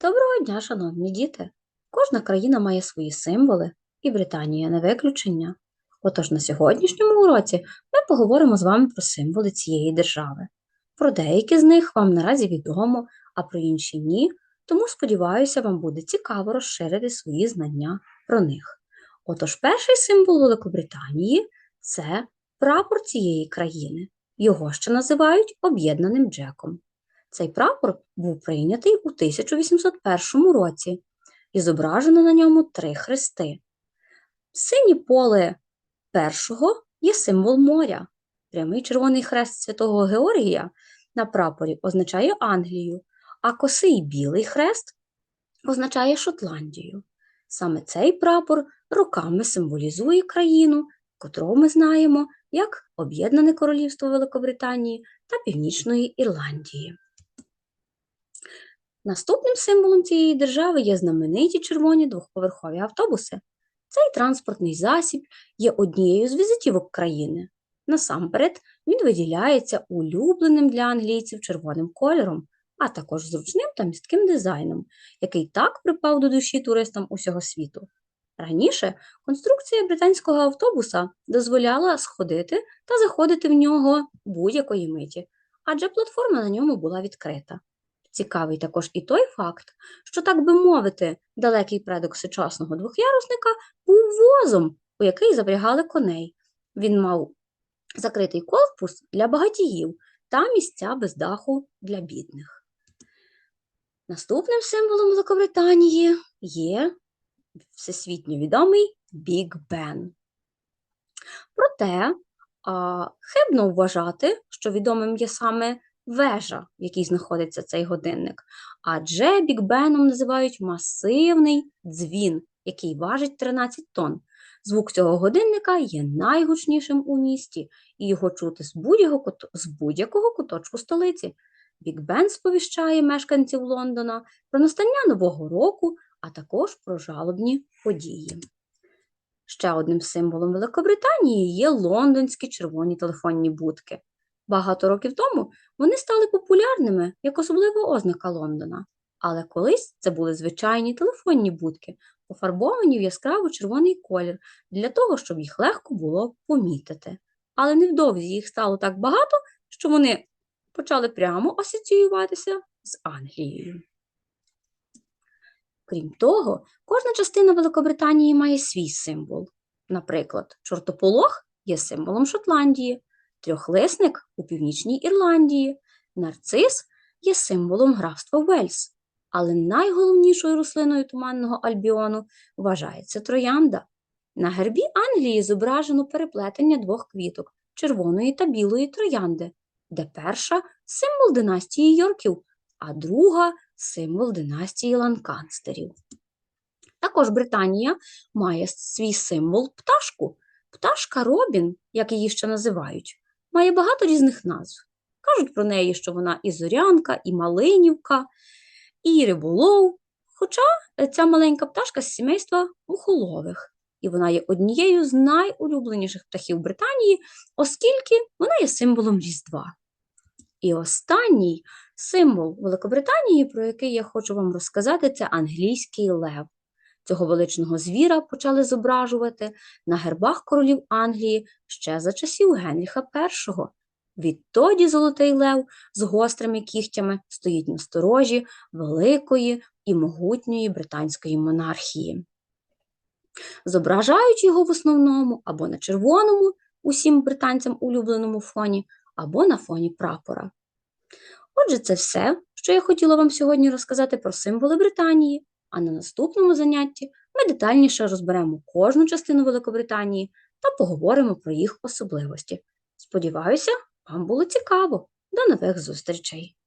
Доброго дня, шановні діти! Кожна країна має свої символи, і Британія не виключення. Отож на сьогоднішньому уроці ми поговоримо з вами про символи цієї держави. Про деякі з них вам наразі відомо, а про інші ні, тому сподіваюся, вам буде цікаво розширити свої знання про них. Отож, перший символ Великобританії це прапор цієї країни. Його ще називають об'єднаним Джеком. Цей прапор був прийнятий у 1801 році і зображено на ньому три хрести. Синє поле першого є символ моря. Прямий червоний хрест святого Георгія на прапорі означає Англію, а косий білий хрест означає Шотландію. Саме цей прапор роками символізує країну, котру ми знаємо як Об'єднане Королівство Великобританії та Північної Ірландії. Наступним символом цієї держави є знамениті червоні двохповерхові автобуси. Цей транспортний засіб є однією з візитівок країни. Насамперед, він виділяється улюбленим для англійців червоним кольором, а також зручним та містким дизайном, який так припав до душі туристам усього світу. Раніше конструкція британського автобуса дозволяла сходити та заходити в нього будь-якої миті, адже платформа на ньому була відкрита. Цікавий також і той факт, що, так би мовити, далекий предок сучасного двохярусника був возом, у який запрягали коней. Він мав закритий корпус для багатіїв та місця без даху для бідних. Наступним символом Великобританії є всесвітньо відомий Біг Бен. Проте а, хибно вважати, що відомим є саме вежа, в якій знаходиться цей годинник, адже Біг Беном називають масивний дзвін, який важить 13 тонн. Звук цього годинника є найгучнішим у місті, і його чути з будь-якого будь-якого куточку столиці. Біг Бен сповіщає мешканців Лондона про настання Нового року, а також про жалобні події. Ще одним символом Великобританії є лондонські червоні телефонні будки. Багато років тому вони стали популярними як особлива ознака Лондона, але колись це були звичайні телефонні будки, пофарбовані в яскраво червоний колір для того, щоб їх легко було помітити. Але невдовзі їх стало так багато, що вони почали прямо асоціюватися з Англією. Крім того, кожна частина Великобританії має свій символ. Наприклад, чортополох є символом Шотландії, трьохлисник у Північній Ірландії, нарцис є символом графства Вельс, але найголовнішою рослиною туманного альбіону вважається троянда. На гербі Англії зображено переплетення двох квіток червоної та білої троянди, де перша символ династії Йорків, а друга символ династії ланканстерів. Також Британія має свій символ пташку. Пташка Робін, як її ще називають, має багато різних назв. Кажуть про неї, що вона і зорянка, і малинівка, і риболов. Хоча ця маленька пташка з сімейства мухолових, і вона є однією з найулюбленіших птахів Британії, оскільки вона є символом Різдва. І останній символ Великобританії, про який я хочу вам розказати, це англійський лев. Цього величного звіра почали зображувати на гербах королів Англії ще за часів Генріха І. Відтоді Золотий Лев з гострими кігтями стоїть на сторожі великої і могутньої британської монархії. Зображають його в основному або на червоному, усім британцям улюбленому фоні, або на фоні прапора. Отже, це все, що я хотіла вам сьогодні розказати про символи Британії, а на наступному занятті ми детальніше розберемо кожну частину Великобританії та поговоримо про їх особливості. Сподіваюся, вам було цікаво. До нових зустрічей!